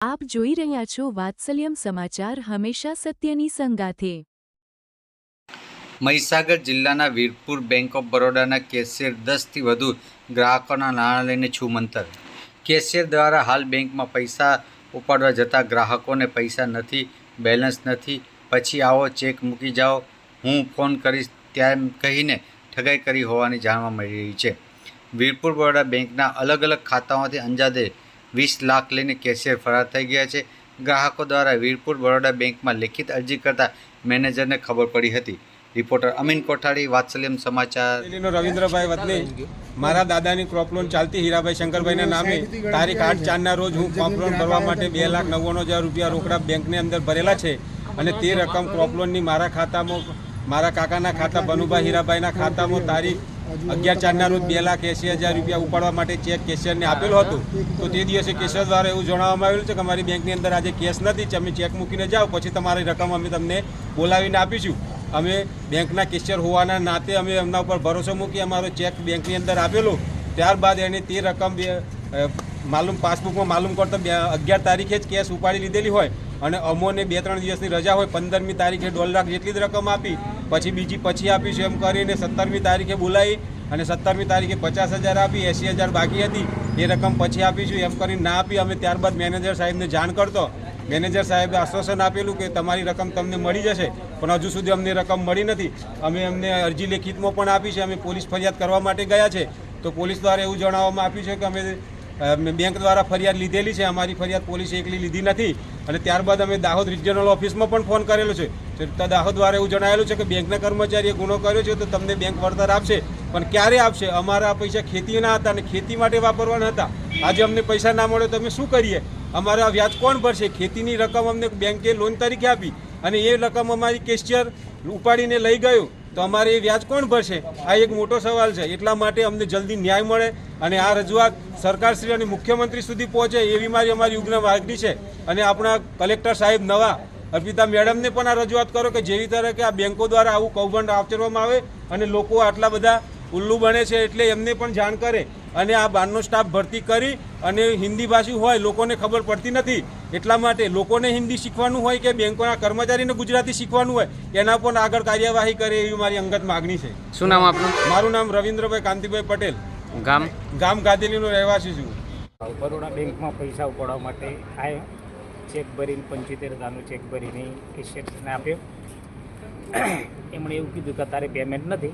આપ જોઈ રહ્યા છો વાત્સલ્યમ સમાચાર હંમેશા સત્યની સંગાથે. મહીસાગર જિલ્લાના વીરપુર બેંક ઓફ બરોડાના કેશિયર દસથી વધુ ગ્રાહકોના નાણાં લઈને છુમંતર કેશિયર દ્વારા હાલ બેંકમાં પૈસા ઉપાડવા જતા ગ્રાહકોને પૈસા નથી, બેલેન્સ નથી, પછી આવો ચેક મૂકી જાઓ, હું ફોન કરીશ તેમ કહીને ઠગાઈ કરી હોવાની જાણવા મળી રહી છે. વીરપુર બરોડા બેંકના અલગ અલગ ખાતાઓથી અંદાજે વીસ લાખ લઈને કેશિયર ફરાર થઈ ગયા છે. ગ્રાહકો દ્વારા વીરપુર બરોડા બેંકમાં લેખિત અરજી કરતા મેનેજરને ખબર પડી હતી. રિપોર્ટર અમીન કોઠારી, વાત્સલ્યમ સમાચાર. રવિન્દ્રભાઈ વતની, મારા દાદાની ક્રોપ લોન ચાલતી હીરાભાઈ શંકરભાઈના નામે તારીખ આઠ ચારના રોજ હું ક્રોપ લોન ભરવા માટે બે લાખ નવ્વાણું હજાર રૂપિયા રોકડા બેંકની અંદર ભરેલા છે અને તે રકમ ક્રોપ લોનની મારા ખાતામાં, મારા કાકાના ખાતા, બનુભાઈ હીરાભાઈના ખાતામાં તારીખ અગિયાર ચારના રોજ બે લાખ એંસી હજાર રૂપિયા ઉપાડવા માટે ચેક કેશિયરને આપેલો હતો. તો તે દિવસે કેશિયર દ્વારા એવું જણાવવામાં આવેલું છે કે અમારી બેંકની અંદર આજે કેશ નથી તમે ચેક મૂકીને જાઓ પછી તમારી રકમ અમે તમને બોલાવીને આપીશું. અમે બેંકના કેશિયર હોવાના નાતે અમે એમના ઉપર ભરોસો મૂકી અમારો ચેક બેંકની અંદર આપેલો. ત્યારબાદ એણે તે રકમ માલુમ પાસબુકમાં માલુમ કરતો અગિયાર તારીખે જ કેશ ઉપાડી લીધેલી હોય. અને અમોને બે ત્રણ દિવસની રજા હોય પંદરમી તારીખે દોઢ લાખ જેટલી જ રકમ આપી. પછી બીજી પછી આપીશું એમ કરીને સત્તરમી તારીખે બોલાવી અને સત્તરમી તારીખે પચાસ હજાર આપી એંસી હજાર બાકી હતી. એ રકમ પછી આપીશું એમ કરીને ના આપી. અમે ત્યારબાદ મેનેજર સાહેબને જાણ કરતો. મેનેજર સાહેબે આશ્વાસન આપેલું કે તમારી રકમ તમને મળી જશે, પણ હજુ સુધી અમને રકમ મળી નથી. અમે અમને અરજી લેખિતમાં પણ આપી છે. અમે પોલીસ ફરિયાદ કરવા માટે ગયા છે. તો પોલીસ દ્વારા એવું જણાવવામાં આપ્યું છે કે અમે બેંક દ્વારા ફરિયાદ લીધેલી છે. અમારી ફરિયાદ પોલીસે એકલી લીધી નથી. અને ત્યારબાદ અમે દાહોદ રિજનલ ઓફિસમાં પણ ફોન કરેલો છે. તો દાહોદ દ્વારા એવું જણાવેલું છે કે બેંકના કર્મચારીએ ગુનો કર્યો છે તો તમને બેંક વળતર આપશે. પણ ક્યારે આપશે? અમારા પૈસા ખેતીના હતા અને ખેતી માટે વાપરવાના હતા. આજે અમને પૈસા ના મળે તો અમે શું કરીએ? અમારા વ્યાજ કોણ ભરશે? ખેતીની રકમ અમને બેંકે લોન તરીકે આપી. અને એ રકમ અમારી કેશિયર ઉપાડીને લઈ ગયો. તો અમારે એ વ્યાજ કોણ ભરશે? આ એક મોટો સવાલ છે. એટલા માટે અમને જલ્દી ન્યાય મળે અને આ રજૂઆત સરકારશ્રી અને મુખ્યમંત્રી સુધી પહોંચે એવી મારી અમારી ઉગ્ર માગણી છે. અને આપણા કલેક્ટર સાહેબ નવા અર્પિતા મેડમને પણ આ રજૂઆત કરો કે જેવી તરહ કે આ બેંકો દ્વારા આવું કૌભાંડ આચરવામાં આવે અને લોકો આટલા બધા ઉલ્લુ બને છે એટલે એમને પણ જાણ કરે અને આ બહારનો સ્ટાફ ભરતી કરી અને હિન્દી ભાષી હોય લોકોને ખબર પડતી નથી. એટલા માટે લોકોને હિન્દી શીખવાનું હોય કે બેંકોના કર્મચારીને ગુજરાતી શીખવાનું હોય એના પણ આગળ કાર્યવાહી કરે એવી મારી અંગત માગણી છે. શું નામ આપનું? મારું નામ રવિન્દ્રભાઈ કાંતિભાઈ પટેલ. ગામ? ગામ ગાદેલીનો રહેવાસી છું. બરોડા બેંકમાં પૈસા ઉપાડવા માટે આવ્યો ચેક ભરીને પંચોતેર હજારનો ચેક ભરીને કેશિયરને આપ્યો. એમણે એવું કીધું કે તારે પેમેન્ટ નથી.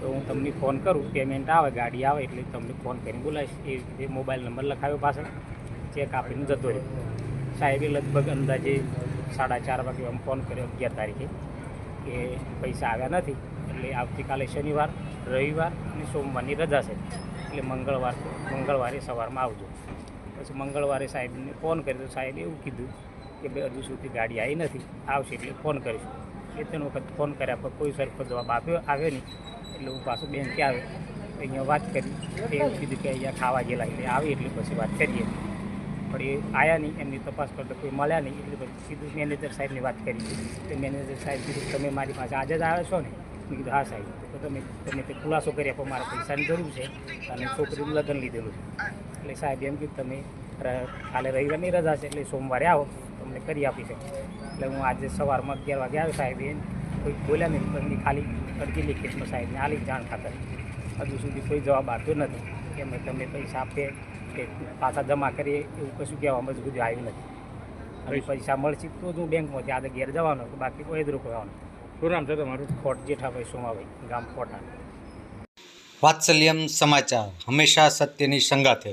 તો હું તમને ફોન કરું પેમેન્ટ આવે, ગાડી આવે એટલે તમને ફોન કરીને બોલાવીશ. એ રીતે મોબાઈલ નંબર લખાવ્યો પાછળ. ચેક આપીને જતો રહ્યો. સાહેબે લગભગ અંદાજે સાડા ચાર વાગે આમ ફોન કર્યો અગિયાર તારીખે કે પૈસા આવ્યા નથી. એટલે આવતીકાલે શનિવાર, રવિવાર અને સોમવારની રજા છે. એટલે મંગળવાર, મંગળવારે સવારમાં આવજો. પછી મંગળવારે સાહેબને ફોન કર્યો. તો સાહેબે એવું કીધું કે ભાઈ હજુ સુધી ગાડી આવી નથી. આવશે એટલે ફોન કરીશું. બે ત્રણ વખત ફોન કર્યા પણ કોઈ સરખો જવાબ આપ્યો આવ્યો નહીં. એટલે હું પાછું બેંકે આવ્યો? અહીંયા વાત કરી. એવું કીધું કે અહીંયા ખાવા ગયેલા એટલે આવી એટલે પછી વાત કરીએ. પણ એ આવ્યા નહીં, એમની તપાસ કરતો કોઈ મળ્યા નહીં. એટલે પછી સીધું મેનેજર સાહેબની વાત કરી. તો મેનેજર સાહેબ કીધું, તમે મારી પાસે આજે જ આવ્યા છો ને? મેં કીધું, હા, સાહેબ. તો તમે તમે તે ખુલાસો કરી આપો મારા પૈસાની જરૂર છે. અને છોકરીનું લગ્ન લીધેલું છે. એટલે સાહેબ એમ કીધું, તમે કાલે રવિવારની રજા છે, એટલે સોમવારે આવો. તમને કરી આપી છે. એટલે હું આજે સવારમાં અગિયાર વાગે આવ્યો સાહેબ એને. કોઈ બોલ્યા નહીં પણ ખાલી અરજી લેખિતમાં સાહેબને આલી જાણ ખાતર. હજુ સુધી કોઈ જવાબ આવતો નથી. કે અમે તમે પૈસા આપીએ કે પાછા જમા કરીએ એવું કશું કહેવામાં મજબૂત સુધી આવ્યું નથી. હવે પૈસા. મળશે તો જ હું બેંકમાંથી આજે ઘેર જવાનો બાકી કોઈ જ રોકવાનો શું નામ છે તમારું? ખોટ જેઠાભાઈ સોમાભાઈ ગામ ખોટા. વાત્સલ્યમ સમાચાર. હંમેશા સત્યની સંગાથે.